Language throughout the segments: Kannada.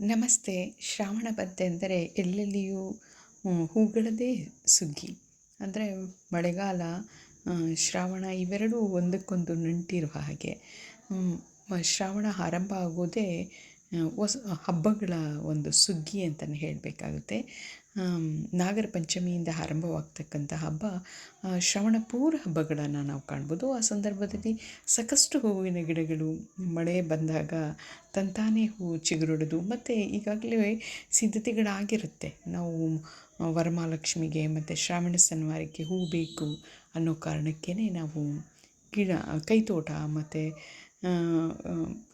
ನಮಸ್ತೆ. ಶ್ರಾವಣ ಬಂತೆಂದರೆ ಎಲ್ಲೆಲ್ಲಿಯೂ ಹೂಗಳದ್ದೇ ಸುಗ್ಗಿ. ಅಂದರೆ ಮಳೆಗಾಲ ಶ್ರಾವಣ ಇವೆರಡೂ ಒಂದಕ್ಕೊಂದು ನಂಟಿರುವ ಹಾಗೆ. ಶ್ರಾವಣ ಆರಂಭ ಆಗೋದೇ ಹೊಸ ಹಬ್ಬಗಳ ಒಂದು ಸುಗ್ಗಿ ಅಂತಲೇ ಹೇಳಬೇಕಾಗುತ್ತೆ. ನಾಗರ ಪಂಚಮಿಯಿಂದ ಆರಂಭವಾಗ್ತಕ್ಕಂಥ ಹಬ್ಬ ಶ್ರವಣ ಪೂರ ಹಬ್ಬಗಳನ್ನು ನಾವು ಕಾಣ್ಬೋದು. ಆ ಸಂದರ್ಭದಲ್ಲಿ ಸಾಕಷ್ಟು ಹೂವಿನ ಗಿಡಗಳು, ಮಳೆ ಬಂದಾಗ ತಂತಾನೇ ಹೂ ಚಿಗುರೊಡೆದು ಮತ್ತು ಈಗಾಗಲೇ ಸಿದ್ಧತೆಗಳಾಗಿರುತ್ತೆ. ನಾವು ವರಮಹಾಲಕ್ಷ್ಮಿಗೆ ಮತ್ತು ಶ್ರಾವಣ ಶನಿವಾರಕ್ಕೆ ಹೂ ಬೇಕು ಅನ್ನೋ ಕಾರಣಕ್ಕೇ ನಾವು ಗಿಡ, ಕೈತೋಟ ಮತ್ತು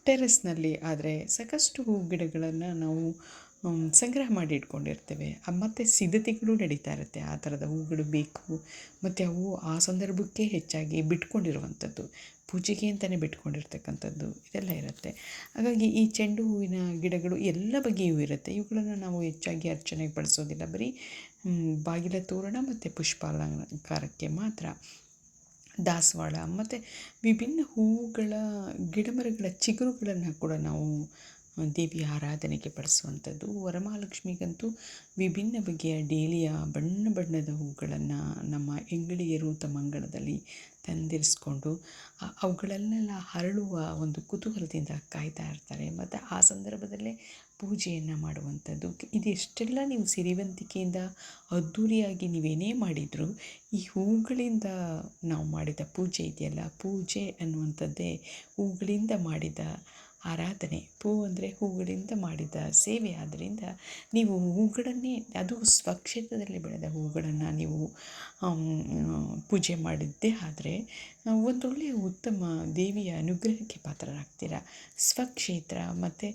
ಟೆರೆಸ್ನಲ್ಲಿ ಆದರೆ ಸಾಕಷ್ಟು ಹೂ ಗಿಡಗಳನ್ನು ನಾವು ಸಂಗ್ರಹ ಮಾಡಿ ಇಟ್ಕೊಂಡಿರ್ತೇವೆ. ಮತ್ತು ಸಿದ್ಧತೆಗಳು ನಡೀತಾ ಇರುತ್ತೆ. ಆ ಥರದ ಹೂಗಳು ಬೇಕು. ಮತ್ತು ಅವು ಆ ಸಂದರ್ಭಕ್ಕೆ ಹೆಚ್ಚಾಗಿ ಬಿಟ್ಕೊಂಡಿರುವಂಥದ್ದು. ಪೂಜೆಗೆ ಅಂತಲೇ ಬಿಟ್ಕೊಂಡಿರ್ತಕ್ಕಂಥದ್ದು ಇದೆಲ್ಲ ಇರುತ್ತೆ. ಹಾಗಾಗಿ ಈ ಚೆಂಡು ಹೂವಿನ ಗಿಡಗಳು ಎಲ್ಲ ಬಗೆಯೂ ಇರುತ್ತೆ. ಇವುಗಳನ್ನು ನಾವು ಹೆಚ್ಚಾಗಿ ಅರ್ಚನೆಗೆ ಬಳಸೋದಿಲ್ಲ. ಬರೀ ಬಾಗಿಲ ತೋರಣ ಮತ್ತು ಪುಷ್ಪಾಲಂಕಾರಕ್ಕೆ ಮಾತ್ರ. ದಾಸವಾಳ ಮತ್ತು ವಿಭಿನ್ನ ಹೂವುಗಳ, ಗಿಡಮರಗಳ, ಚಿಗುರುಗಳನ್ನು ಕೂಡ ನಾವು ದೇವಿ ಆರಾಧನೆಗೆ ಬಳಸುವಂಥದ್ದು. ವರಮಹಾಲಕ್ಷ್ಮಿಗಂತೂ ವಿಭಿನ್ನ ಬಗೆಯ ಡೇಲಿಯ ಬಣ್ಣ ಬಣ್ಣದ ಹೂಗಳನ್ನು ನಮ್ಮ ಹೆಂಗಳಿಯರು ತಮ್ಮ ಅಂಗಳದಲ್ಲಿ ತಂದಿರಿಸ್ಕೊಂಡು ಅವುಗಳನ್ನೆಲ್ಲ ಹರಳುವ ಒಂದು ಕುತೂಹಲದಿಂದ ಕಾಯ್ತಾ ಇರ್ತಾರೆ. ಮತ್ತು ಆ ಸಂದರ್ಭದಲ್ಲೇ ಪೂಜೆಯನ್ನು ಮಾಡುವಂಥದ್ದು. ಇದೆಷ್ಟೆಲ್ಲ ನೀವು ಸಿರಿವಂತಿಕೆಯಿಂದ ಅದ್ಧೂರಿಯಾಗಿ ನೀವೇನೇ ಮಾಡಿದರೂ ಈ ಹೂಗಳಿಂದ ನಾವು ಮಾಡಿದ ಪೂಜೆ ಇದೆಯಲ್ಲ, ಪೂಜೆ ಅನ್ನುವಂಥದ್ದೇ ಹೂಗಳಿಂದ ಮಾಡಿದ ಆರಾಧನೆ. ಪೂ ಅಂದರೆ ಹೂಗಳಿಂದ ಮಾಡಿದ ಸೇವೆ. ಆದ್ದರಿಂದ ನೀವು ಹೂಗಳನ್ನೇ, ಅದು ಸ್ವಕ್ಷೇತ್ರದಲ್ಲಿ ಬೆಳೆದ ಹೂಗಳನ್ನು ನೀವು ಪೂಜೆ ಮಾಡಿದ್ದೇ ಆದರೆ ಒಂದೊಳ್ಳೆಯ ಉತ್ತಮ ದೇವಿಯ ಅನುಗ್ರಹಕ್ಕೆ ಪಾತ್ರರಾಗ್ತೀರ. ಸ್ವಕ್ಷೇತ್ರ ಮತ್ತು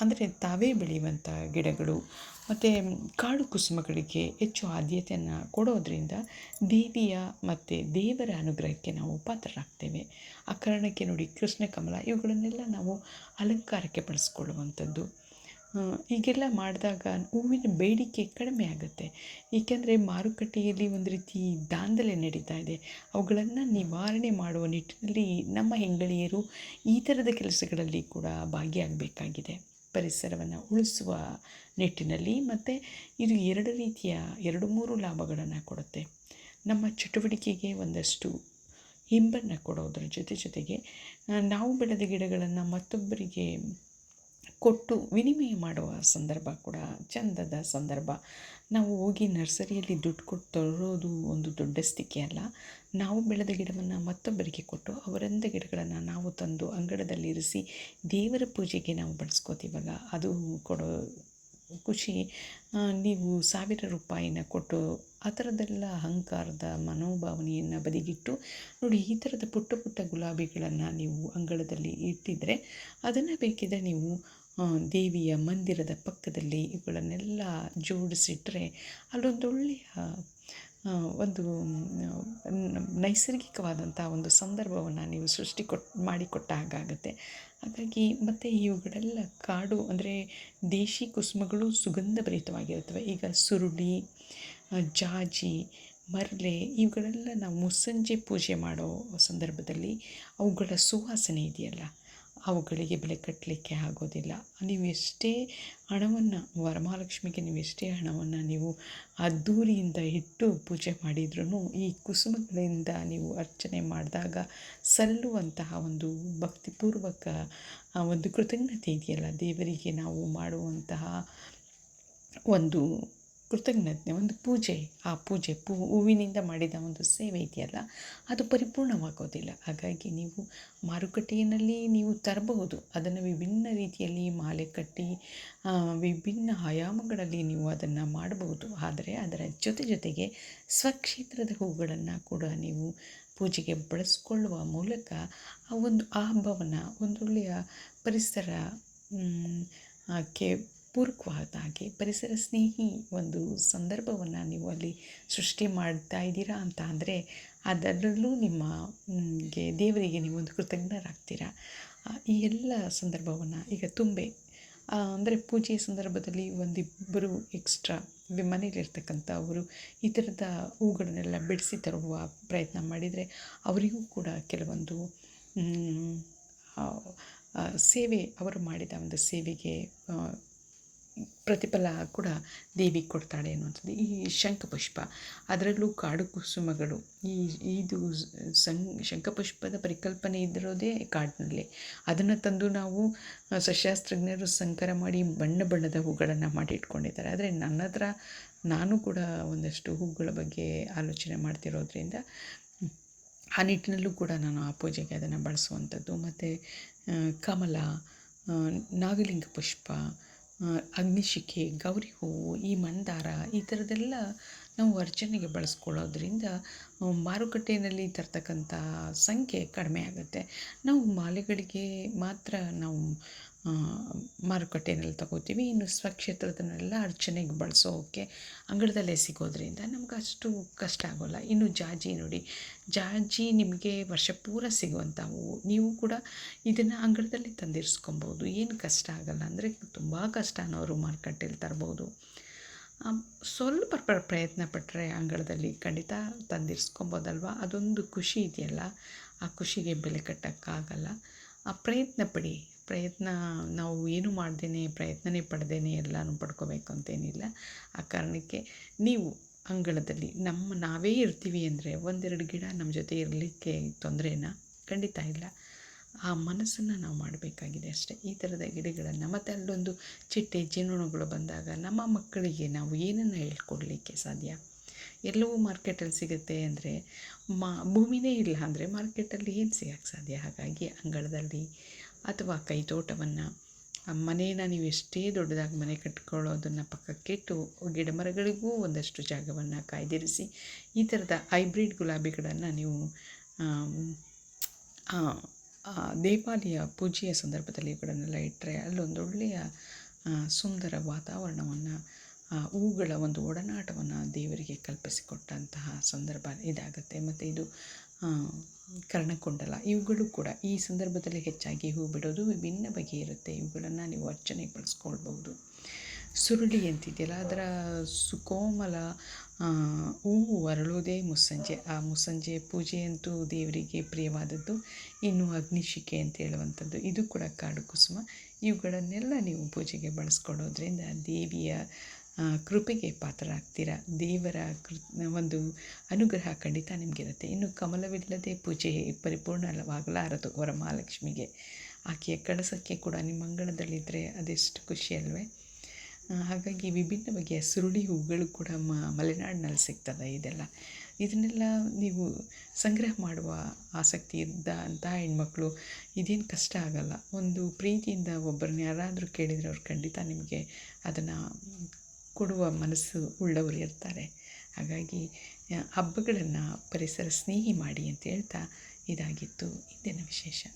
ಅಂದರೆ ತಾವೇ ಬೆಳೆಯುವಂಥ ಗಿಡಗಳು ಮತ್ತು ಕಾಡು ಕುಸುಮಗಳಿಗೆ ಹೆಚ್ಚು ಆದ್ಯತೆಯನ್ನು ಕೊಡೋದರಿಂದ ದೇವಿಯ ಮತ್ತು ದೇವರ ಅನುಗ್ರಹಕ್ಕೆ ನಾವು ಪಾತ್ರರಾಗ್ತೇವೆ. ಆ ಕಾರಣಕ್ಕೆ ನೋಡಿ ಕೃಷ್ಣ, ಕಮಲ ಇವುಗಳನ್ನೆಲ್ಲ ನಾವು ಅಲಂಕಾರಕ್ಕೆ ಬಳಸ್ಕೊಳ್ಳುವಂಥದ್ದು. ಹೀಗೆಲ್ಲ ಮಾಡಿದಾಗ ಹೂವಿನ ಬೇಡಿಕೆ ಕಡಿಮೆ ಆಗುತ್ತೆ. ಏಕೆಂದರೆ ಮಾರುಕಟ್ಟೆಯಲ್ಲಿ ಒಂದು ರೀತಿ ದಾಂಧಲೆ ನಡೀತಾ ಇದೆ. ಅವುಗಳನ್ನು ನಿವಾರಣೆ ಮಾಡುವ ನಿಟ್ಟಿನಲ್ಲಿ ನಮ್ಮ ಹೆಂಗಳಿಯರು ಈ ಥರದ ಕೆಲಸಗಳಲ್ಲಿ ಕೂಡ ಭಾಗಿಯಾಗಬೇಕಾಗಿದೆ. ಪರಿಸರವನ್ನು ಉಳಿಸುವ ನಿಟ್ಟಿನಲ್ಲಿ ಮತ್ತು ಇದು ಎರಡು ರೀತಿಯ, ಎರಡು ಮೂರು ಲಾಭಗಳನ್ನು ಕೊಡುತ್ತೆ. ನಮ್ಮ ಚಟುವಟಿಕೆಗೆ ಒಂದಷ್ಟು ಹಿಂಬನ್ನು ಕೊಡೋದ್ರ ಜೊತೆ ಜೊತೆಗೆ ನಾವು ಬೆಳೆದ ಗಿಡಗಳನ್ನು ಮತ್ತೊಬ್ಬರಿಗೆ ಕೊಟ್ಟು ವಿನಿಮಯ ಮಾಡುವ ಸಂದರ್ಭ ಕೂಡ ಚಂದದ ಸಂದರ್ಭ. ನಾವು ಹೋಗಿ ನರ್ಸರಿಯಲ್ಲಿ ದುಡ್ಡು ಕೊಟ್ಟು ತರೋದು ಒಂದು ದೊಡ್ಡ ಸ್ಥಿತಿ ಅಲ್ಲ. ನಾವು ಬೆಳೆದ ಗಿಡವನ್ನು ಮತ್ತೊಬ್ಬರಿಗೆ ಕೊಟ್ಟು ಅವರಿಂದ ಗಿಡಗಳನ್ನು ನಾವು ತಂದು ಅಂಗಳದಲ್ಲಿ ಇರಿಸಿ ದೇವರ ಪೂಜೆಗೆ ನಾವು ಬಳಸ್ಕೋತೀವಲ್ಲ ಅದು ಕೊಡೋ ಖುಷಿ. ನೀವು ಸಾವಿರ ರೂಪಾಯಿನ ಕೊಟ್ಟು ಆ ಥರದ್ದೆಲ್ಲ ಅಹಂಕಾರದ ಮನೋಭಾವನೆಯನ್ನು ಬದಿಗಿಟ್ಟು ನೋಡಿ ಈ ಥರದ ಪುಟ್ಟ ಪುಟ್ಟ ಗುಲಾಬಿಗಳನ್ನು ನೀವು ಅಂಗಳದಲ್ಲಿ ಇಟ್ಟಿದ್ದರೆ ಅದನ್ನು ಬೇಕಿದ್ದರೆ ನೀವು ದೇವಿಯ ಮಂದಿರದ ಪಕ್ಕದಲ್ಲಿ ಇವುಗಳನ್ನೆಲ್ಲ ಜೋಡಿಸಿಟ್ಟರೆ ಅಲ್ಲೊಂದೊಳ್ಳೆಯ ಒಂದು ನೈಸರ್ಗಿಕವಾದಂಥ ಒಂದು ಸಂದರ್ಭವನ್ನು ನೀವು ಸೃಷ್ಟಿ ಕೊಟ್ಟು ಮಾಡಿಕೊಟ್ಟ ಹಾಗಾಗುತ್ತೆ ಹಾಗಾಗಿ ಮತ್ತು ಇವುಗಳೆಲ್ಲ ಕಾಡು, ಅಂದರೆ ದೇಶಿ ಕುಸುಮಗಳು ಸುಗಂಧಭರಿತವಾಗಿರುತ್ತವೆ. ಈಗ ಸುರುಳಿ ಜಾಜಿ ಮರಳೆ ಇವುಗಳೆಲ್ಲ ನಾವು ಮುಸ್ಸಂಜೆ ಪೂಜೆ ಮಾಡೋ ಸಂದರ್ಭದಲ್ಲಿ ಅವುಗಳ ಸುವಾಸನೆ ಇದೆಯಲ್ಲ ಅವುಗಳಿಗೆ ಬೆಲೆ ಕಟ್ಟಲಿಕ್ಕೆ ಆಗೋದಿಲ್ಲ. ನೀವು ಎಷ್ಟೇ ಹಣವನ್ನು, ವರಮಹಾಲಕ್ಷ್ಮಿಗೆ ನೀವು ಎಷ್ಟೇ ಹಣವನ್ನು ನೀವು ಅದ್ಧೂರಿಯಿಂದ ಇಟ್ಟು ಪೂಜೆ ಮಾಡಿದ್ರೂ ಈ ಕುಸುಮಗಳಿಂದ ನೀವು ಅರ್ಚನೆ ಮಾಡಿದಾಗ ಸಲ್ಲುವಂತಹ ಒಂದು ಭಕ್ತಿಪೂರ್ವಕ ಒಂದು ಕೃತಜ್ಞತೆ ಇದೆಯಲ್ಲ? ದೇವರಿಗೆ ನಾವು ಮಾಡುವಂತಹ ಒಂದು ಕೃತಜ್ಞತೆ, ಒಂದು ಪೂಜೆ, ಆ ಪೂಜೆ ಹೂವಿನಿಂದ ಮಾಡಿದ ಒಂದು ಸೇವೆ ಇದೆಯಲ್ಲ, ಅದು ಪರಿಪೂರ್ಣವಾಗೋದಿಲ್ಲ. ಹಾಗಾಗಿ ನೀವು ಮಾರುಕಟ್ಟೆಯಲ್ಲಿ ನೀವು ತರಬಹುದು. ಅದನ್ನು ವಿಭಿನ್ನ ರೀತಿಯಲ್ಲಿ ಮಾಲೆ ಕಟ್ಟಿ ವಿಭಿನ್ನ ಆಯಾಮಗಳಲ್ಲಿ ನೀವು ಅದನ್ನು ಮಾಡಬಹುದು. ಆದರೆ ಅದರ ಜೊತೆ ಜೊತೆಗೆ ಸ್ವಕ್ಷೇತ್ರದ ಹೂಗಳನ್ನು ಕೂಡ ನೀವು ಪೂಜೆಗೆ ಬಳಸಿಕೊಳ್ಳುವ ಮೂಲಕ ಆ ಒಂದು ಆ ಹಬ್ಬವನ್ನು ಒಂದೊಳ್ಳೆಯ ಪರಿಸರ ಕ್ಕೆ ಪೂರಕವಾದ ಹಾಗೆ ಪರಿಸರ ಸ್ನೇಹಿ ಒಂದು ಸಂದರ್ಭವನ್ನು ನೀವು ಅಲ್ಲಿ ಸೃಷ್ಟಿ ಮಾಡ್ತಾ ಇದ್ದೀರಾ ಅಂತ ಅಂದರೆ ಅದರಲ್ಲೂ ನಿಮ್ಮ ಗೆ ದೇವರಿಗೆ ನೀವು ಒಂದು ಕೃತಜ್ಞರಾಗ್ತೀರಾ? ಈ ಎಲ್ಲ ಸಂದರ್ಭವನ್ನು ಈಗ ತುಂಬೆ ಅಂದರೆ ಪೂಜೆಯ ಸಂದರ್ಭದಲ್ಲಿ ಒಂದಿಬ್ಬರು ಎಕ್ಸ್ಟ್ರಾ ಮನೇಲಿರ್ತಕ್ಕಂಥವರು ಈ ಥರದ ಹೂಗಳನ್ನೆಲ್ಲ ಬಿಡಿಸಿ ತರುವ ಪ್ರಯತ್ನ ಮಾಡಿದರೆ ಅವರಿಗೂ ಕೂಡ ಕೆಲವೊಂದು ಸೇವೆ ಅವರು ಮಾಡಿದ ಒಂದು ಸೇವೆಗೆ ಪ್ರತಿಫಲ ಕೂಡ ದೇವಿ ಕೊಡ್ತಾಳೆ ಅನ್ನುವಂಥದ್ದು. ಈ ಶಂಖಪುಷ್ಪ, ಅದರಲ್ಲೂ ಕಾಡು ಕುಸುಮಗಳು, ಈ, ಇದು ಶಂಖಪುಷ್ಪದ ಪರಿಕಲ್ಪನೆ ಇದ್ದಿರೋದೇ ಕಾಡಿನಲ್ಲಿ. ಅದನ್ನು ತಂದು ನಾವು ಸಶಾಸ್ತ್ರಜ್ಞರು ಸಂಕರ ಮಾಡಿ ಬಣ್ಣ ಬಣ್ಣದ ಹೂಗಳನ್ನು ಮಾಡಿ ಇಟ್ಕೊಂಡಿದ್ದಾರೆ ಆದರೆ ನನ್ನ ಹತ್ರ ನಾನು ಕೂಡ ಒಂದಷ್ಟು ಹೂಗಳ ಬಗ್ಗೆ ಆಲೋಚನೆ ಮಾಡ್ತಿರೋದ್ರಿಂದ, ಆ ನಿಟ್ಟಿನಲ್ಲೂ ಕೂಡ ನಾನು ಆ ಪೂಜೆಗೆ ಅದನ್ನು ಬಳಸುವಂಥದ್ದು. ಮತ್ತು ಕಮಲ ನಾಗಲಿಂಗ ಪುಷ್ಪ ಅಗ್ನಿಶಿಖೆ ಗೌರಿ ಹೂವು ಈ ಮಂದಾರ, ಈ ಥರದ್ದೆಲ್ಲ ನಾವು ಅರ್ಚನೆಗೆ ಬಳಸ್ಕೊಳ್ಳೋದ್ರಿಂದ ಮಾರುಕಟ್ಟೆಯಲ್ಲಿ ತರ್ತಕ್ಕಂಥ ಸಂಖ್ಯೆ ಕಡಿಮೆ ಆಗುತ್ತೆ. ನಾವು ಮಾಲೆಗಳಿಗೆ ಮಾತ್ರ ನಾವು ಮಾರುಕಟ್ಟೆಯಲ್ಲಿ ತಗೋತೀವಿ. ಇನ್ನು ಸ್ವಕ್ಷೇತ್ರದನ್ನೆಲ್ಲ ಅರ್ಚನೆಗೆ ಬಳಸೋಕ್ಕೆ ಅಂಗಳದಲ್ಲೇ ಸಿಗೋದ್ರಿಂದ ನಮ್ಗೆ ಅಷ್ಟು ಕಷ್ಟ ಆಗೋಲ್ಲ. ಇನ್ನು ಜಾಜಿ ನೋಡಿ, ಜಾಜಿ ನಿಮಗೆ ವರ್ಷ ಪೂರ ಸಿಗುವಂಥ ಹೂವು. ನೀವು ಕೂಡ ಇದನ್ನು ಅಂಗಳದಲ್ಲಿ ತಂದಿರಿಸ್ಕೊಬೋದು. ಏನು ಕಷ್ಟ ಆಗಲ್ಲ ಅಂದರೆ ತುಂಬ ಕಷ್ಟ ಅನ್ನೋರು ಮಾರುಕಟ್ಟೆಯಲ್ಲಿ ತರ್ಬೋದು. ಸ್ವಲ್ಪ ಪ್ರಯತ್ನ ಪಟ್ಟರೆ ಅಂಗಳದಲ್ಲಿ ಖಂಡಿತ ತಂದಿರಿಸ್ಕೊಬೋದಲ್ವ? ಅದೊಂದು ಖುಷಿ ಇದೆಯಲ್ಲ. ಆ ಖುಷಿಗೆ ಬೆಲೆ ಕಟ್ಟೋಕ್ಕಾಗಲ್ಲ. ಆ ಪ್ರಯತ್ನ ಪಡಿ. ಪ್ರಯತ್ನ, ನಾವು ಏನು ಮಾಡ್ದೇ ಪ್ರಯತ್ನನೇ ಪಡ್ದೇ ಎಲ್ಲನೂ ಪಡ್ಕೋಬೇಕು ಅಂತೇನಿಲ್ಲ. ಆ ಕಾರಣಕ್ಕೆ ನೀವು ಅಂಗಳದಲ್ಲಿ, ನಮ್ಮ ನಾವೇ ಇರ್ತೀವಿ ಅಂದರೆ ಒಂದೆರಡು ಗಿಡ ನಮ್ಮ ಜೊತೆ ಇರಲಿಕ್ಕೆ ತೊಂದರೆನ ಖಂಡಿತ ಇಲ್ಲ. ಆ ಮನಸ್ಸನ್ನು ನಾವು ಮಾಡಬೇಕಾಗಿದೆ ಅಷ್ಟೇ. ಈ ಥರದ ಗಿಡಗಳನ್ನು ಮತ್ತು ಅಲ್ಲೊಂದು ಚಿಟ್ಟೆ ಜೇನುಣಗಳು ಬಂದಾಗ ನಮ್ಮ ಮಕ್ಕಳಿಗೆ ನಾವು ಏನನ್ನು ಹೇಳ್ಕೊಡ್ಲಿಕ್ಕೆ ಸಾಧ್ಯ? ಎಲ್ಲವೂ ಮಾರ್ಕೆಟಲ್ಲಿ ಸಿಗುತ್ತೆ ಅಂದರೆ ಮಾ ಭೂಮಿನೇ ಇಲ್ಲ ಅಂದರೆ ಮಾರ್ಕೆಟಲ್ಲಿ ಏನು ಸಿಗೋಕ್ಕೆ ಸಾಧ್ಯ? ಹಾಗಾಗಿ ಅಂಗಳದಲ್ಲಿ ಅಥವಾ ಕೈತೋಟವನ್ನು ಮನೇನ ನೀವು ಎಷ್ಟೇ ದೊಡ್ಡದಾಗಿ ಮನೆ ಕಟ್ಕೊಳ್ಳೋದನ್ನು ಪಕ್ಕಕ್ಕಿಟ್ಟು ಗಿಡ ಮರಗಳಿಗೂ ಒಂದಷ್ಟು ಜಾಗವನ್ನು ಕಾಯ್ದಿರಿಸಿ, ಈ ಥರದ ಹೈಬ್ರಿಡ್ ಗುಲಾಬಿಗಳನ್ನು ನೀವು ದೀಪಾವಳಿಯ ಪೂಜೆಯ ಸಂದರ್ಭದಲ್ಲಿ ಇವುಗಳನ್ನೆಲ್ಲ ಇಟ್ಟರೆ ಅಲ್ಲೊಂದೊಳ್ಳೆಯ ಸುಂದರ ವಾತಾವರಣವನ್ನು ಹೂಗಳ ಒಂದು ಒಡನಾಟವನ್ನು ದೇವರಿಗೆ ಕಲ್ಪಿಸಿಕೊಟ್ಟಂತಹ ಸಂದರ್ಭ ಇದಾಗುತ್ತೆ. ಮತ್ತು ಇದು ಕರ್ಣಕುಂಡಲ ಇವುಗಳು ಕೂಡ ಈ ಸಂದರ್ಭದಲ್ಲಿ ಹೆಚ್ಚಾಗಿ ಹೂ ಬಿಡೋದು ವಿಭಿನ್ನ ಬಗೆ ಇರುತ್ತೆ. ಇವುಗಳನ್ನು ನೀವು ಅರ್ಚನೆಗೆ ಬಳಸ್ಕೊಳ್ಬೋದು ಸುರುಳಿ ಅಂತಿದೆಯಲ್ಲ ಅದರ ಸುಕೋಮಲ ಹೂವು ಅರಳುವುದೇ ಮುಸ್ಸಂಜೆ. ಆ ಮುಸ್ಸಂಜೆ ಪೂಜೆಯಂತೂ ದೇವರಿಗೆ ಪ್ರಿಯವಾದದ್ದು, ಇನ್ನು ಅಗ್ನಿಶಿಕೆ ಅಂತ ಹೇಳುವಂಥದ್ದು. ಇದು ಕೂಡ ಕಾಡು ಕುಸುಮ. ಇವುಗಳನ್ನೆಲ್ಲ ನೀವು ಪೂಜೆಗೆ ಬಳಸ್ಕೊಳ್ಳೋದ್ರಿಂದ ದೇವಿಯ ಕೃಪೆಗೆ ಪಾತ್ರರಾಗ್ತೀರ? ದೇವರ ಕೃ, ಒಂದು ಅನುಗ್ರಹ ಖಂಡಿತ ನಿಮಗಿರುತ್ತೆ. ಇನ್ನು ಕಮಲವಿಲ್ಲದೆ ಪೂಜೆ ಪರಿಪೂರ್ಣವಾಗಲಾರದು ವರಮಹಾಲಕ್ಷ್ಮಿಗೆ. ಆಕೆಯ ಕಳಸಕ್ಕೆ ಕೂಡ ನಿಮ್ಮ ಅಂಗಳದಲ್ಲಿದ್ದರೆ ಅದೆಷ್ಟು ಖುಷಿ ಅಲ್ವೇ? ಹಾಗಾಗಿ ವಿಭಿನ್ನ ಬಗೆಯ ಸುರುಳಿ ಹೂಗಳು ಕೂಡ ಮಲೆನಾಡಿನಲ್ಲಿ ಸಿಗ್ತದೆ ಇದೆಲ್ಲ. ಇದನ್ನೆಲ್ಲ ನೀವು ಸಂಗ್ರಹ ಮಾಡುವ ಆಸಕ್ತಿ ಇದ್ದ ಅಂತಹ ಹೆಣ್ಮಕ್ಳು ಇದೇನು ಕಷ್ಟ ಆಗಲ್ಲ. ಒಂದು ಪ್ರೀತಿಯಿಂದ ಒಬ್ಬರನ್ನ ಯಾರಾದರೂ ಕೇಳಿದರೆ ಅವ್ರು ಖಂಡಿತ ನಿಮಗೆ ಅದನ್ನು ಕೊಡುವ ಮನಸ್ಸು ಉಳ್ಳವರು ಇರ್ತಾರೆ. ಹಾಗಾಗಿ ಹಬ್ಬಗಳನ್ನು ಪರಿಸರ ಸ್ನೇಹಿ ಮಾಡಿ ಅಂತ ಹೇಳ್ತಾ ಇದಾಗಿತ್ತು ಇಂದಿನ ವಿಶೇಷ.